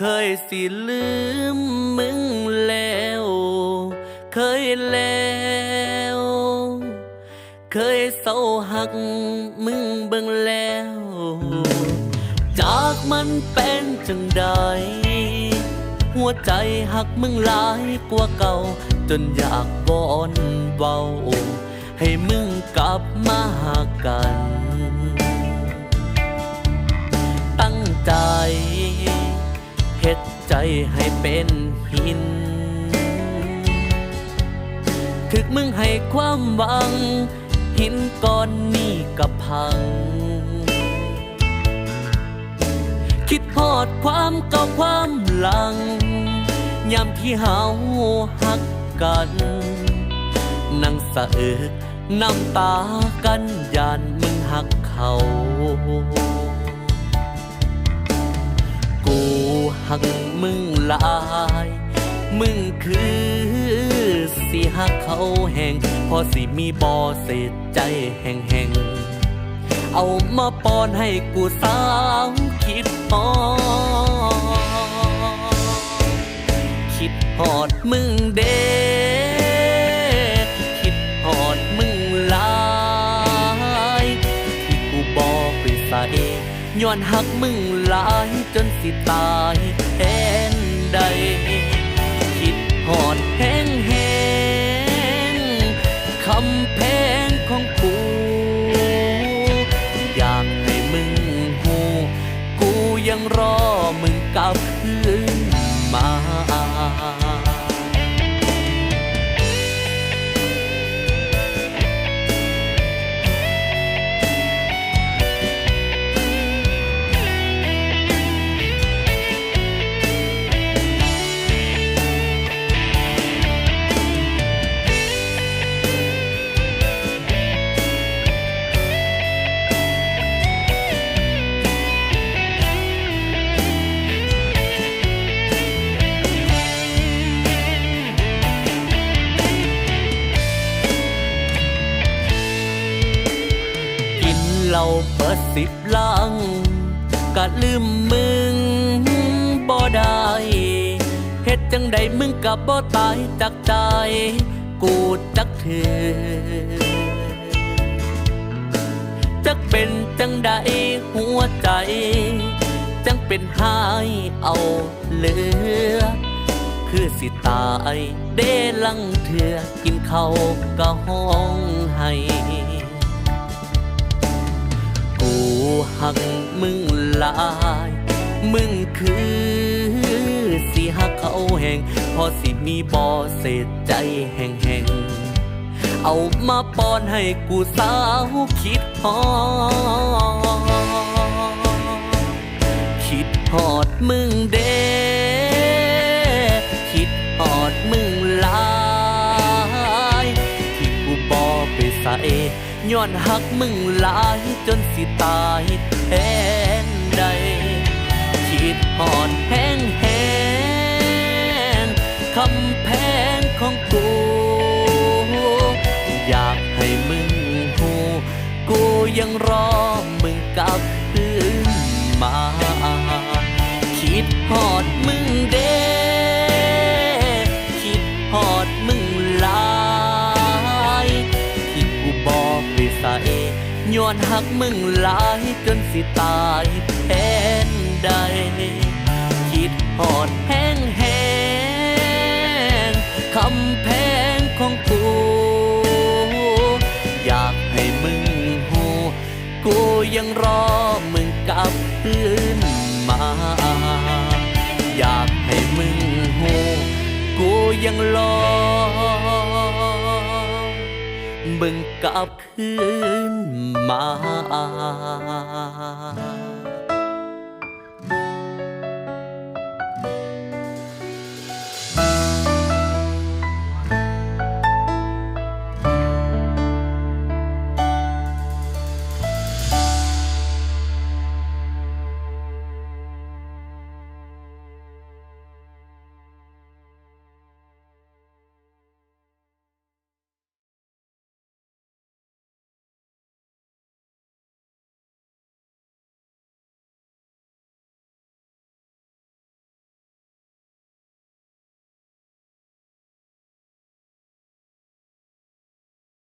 เคยสิลืมมึงแล้ว เคยแล้ว เคยเศร้าหักมึงเบิ่งแล้ว จากมันเป็นจังใด หัวใจหักมึงหลายกว่าเก่า จนอยากวอนเบา ให้มึงกลับมาหากัน ตั้งใจ ให้เป็นหิน ถึกมึงให้ความหวัง หินก้อนนี้กับพัง คิดพอดความเก่าความหลัง ยามที่เฮาหักกัน นั่งสะอึกน้ำตากันยานมึงหักเขา หักมึงหลาย มึงคือสิหักเขาแห่งพอสิมีบอเสษใจแห่งแห่งเอามาปอนให้กูสาวคิดฮอดคิดฮอดมึงเด้ ย้อนหักมึงหลายจนสิตายแทนใด คิดหอดแห้งแห้งคำแพงของกูอยากให้มึงหูกูยังรอมึงกลับ เหล้าเปิดสิบลังก็ลืมมึงบ่ได้เฮ็ดจังใดมึงกับบ่ตายจากใจกูจักเถือจักเป็นจังใดหัวใจ จังเป็นหายเอาเหลือ คือสิตายเดลังเถือกินเขาก็ห้องให้ หักมึงลาย มึงคือสิหักเขาแห่งพอสิมีบอเสษใจแห่งแห่งเอามาป้อนให้กูสาวคิดฮอดคิดฮอดมึงเด้ ย้อนหักมึงหลายจนสิตายแทนใดคิดฮอดแห้งแห้งคำแพงของกู อยากให้มึงหูกูยังรอมึงกลับคืนมา คิดฮอดมึงเด้ ย้อนหักมึงหลายจนสิตายแทนใด คิดฮอดแห้งแห้งคำแพงของกู อยากให้มึงหูกูยังรอมึงกลับคืนมา อยากให้มึงหูกูยังรอ มึงกลับคืนมา